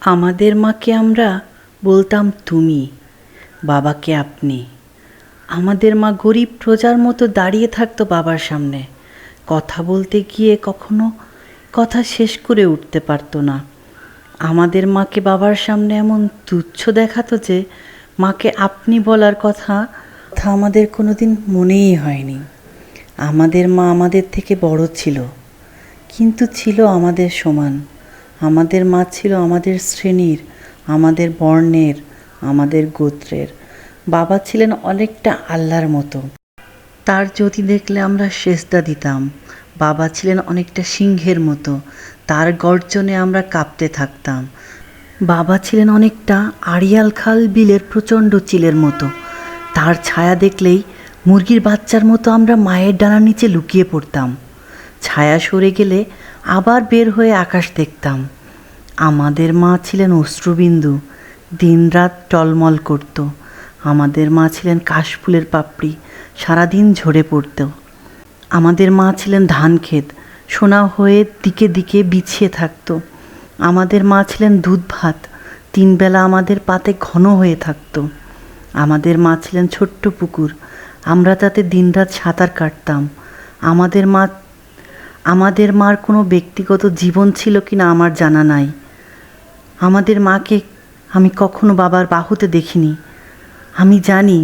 আমাদের মাকে আমরা বলতাম, তুমি, বাবাকে আপনি। আমাদের মা গরিব প্রজার মতো দাঁড়িয়ে থাকতো বাবার সামনে। কথা বলতে গিয়ে কখনো কথা শেষ করে উঠতে পারতো না। আমাদের মাকে বাবার সামনে এমন তুচ্ছ দেখাতো যে, মাকে আপনি বলার কথা কথা আমাদের কোনোদিন মনেই হয়নি। আমাদের মা আমাদের থেকে বড় ছিল, কিন্তু ছিল আমাদের সমান। আমাদের মা ছিল আমাদের শ্রেণির, আমাদের বর্ণের, আমাদের গোত্রের। বাবা ছিলেন অনেকটা আল্লাহর মতো। তার জ্যোতি দেখলে আমরা সেজদা দিতাম। বাবা ছিলেন অনেকটা সিংহের মতো। তার গর্জনে আমরা কাঁপতে থাকতাম। বাবা ছিলেন অনেকটা আড়িয়াল খাল বিলের প্রচণ্ড চিলের মতো। তার ছায়া দেখলেই মুরগির বাচ্চার মতো আমরা মায়ের ডানার নিচে লুকিয়ে পড়তাম। ছায়া সরে গেলে আবার বের হয়ে আকাশ দেখতাম। আমাদের মা ছিলেন অশ্রুবিন্দু, দিনরাত টলমল করত। আমাদের মা ছিলেন কাশফুলের পাপড়ি, সারাদিন ঝরে পড়ত। আমাদের মা ছিলেন ধান ক্ষেত, সোনা হয়ে দিকে দিকে বিছিয়ে থাকতো। আমাদের মা ছিলেন দুধ ভাত তিনবেলা আমাদের পাতে ঘন হয়ে থাকতো। আমাদের মা ছিলেন ছোট্ট পুকুর, আমরা তাতে দিনরাত সাঁতার কাটতাম। আমাদের মা আমাদের মার কোনো ব্যক্তিগত জীবন ছিল কি না আমার জানা নাই। আমাদের মাকে আমি কখনো বাবার বাহুতে দেখিনি। আমি জানি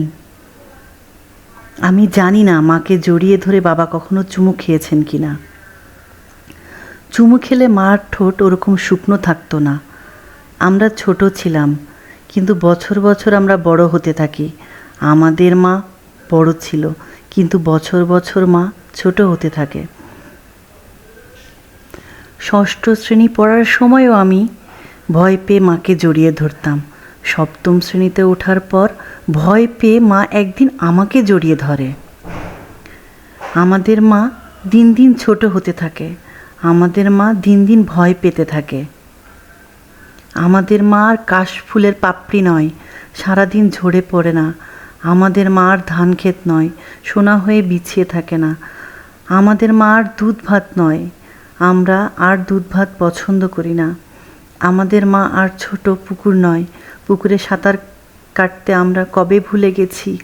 আমি জানি না মাকে জড়িয়ে ধরে বাবা কখনো চুমু খেয়েছেন কি না চুমু খেলে মার ঠোঁট ওরকম শুকনো থাকতো না। আমরা ছোট ছিলাম, কিন্তু বছর বছর আমরা বড় হতে থাকি। আমাদের মা বড় ছিল, কিন্তু বছর বছর মা ছোট হতে থাকে। ষষ্ঠ শ্রেণি পড়ার সময়ও আমি ভয় পেয়ে মাকে জড়িয়ে ধরতাম। সপ্তম শ্রেণীতে ওঠার পর ভয় পেয়ে মা একদিন আমাকে জড়িয়ে ধরে। আমাদের মা দিন দিন ছোট হতে থাকে। আমাদের মা দিন দিন ভয় পেতে থাকে। আমাদের মা আর কাশফুলের পাপড়ি নয়, সারাদিন ঝরে পড়ে না। আমাদের মা আর ধান ক্ষেত নয়, সোনা হয়ে বিছিয়ে থাকে না। আমাদের মা আর দুধ ভাত নয় আমরা আর দুধ ভাত পছন্দ করি না। আমাদের মা আর ছোট পুকুর নয়, পুকুরে সাঁতার কাটতে আমরা কবে ভুলে গেছি?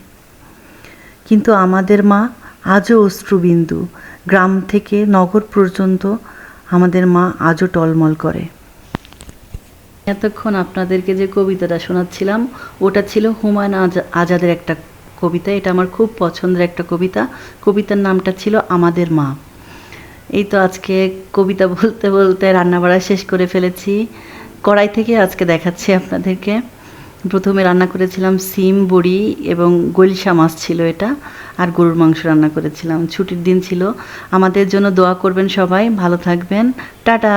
কিন্তু আমাদের মা আজও অশ্রুবিন্দু। গ্রাম থেকে নগর পর্যন্ত আমাদের মা আজও টলমল করে। এতক্ষণ আপনাদেরকে যে কবিতাটা শোনাচ্ছিলাম, ওটা ছিল হুমায়ুন আজা- আজাদের একটা কবিতা। এটা আমার খুব পছন্দের একটা কবিতা। কবিতার নামটা ছিল আমাদের মা। এই তো আজকে কবিতা বলতে বলতে রান্নাবাড়া শেষ করে ফেলেছি। কড়াই থেকে আজকে দেখাচ্ছি আপনাদেরকে। প্রথমে রান্না করেছিলাম সিম, বড়ি এবং গলসা মাছ ছিল এটা, আর গরুর মাংস রান্না করেছিলাম। ছুটির দিন ছিল। আমাদের জন্য দোয়া করবেন সবাই। ভালো থাকবেন। টাটা!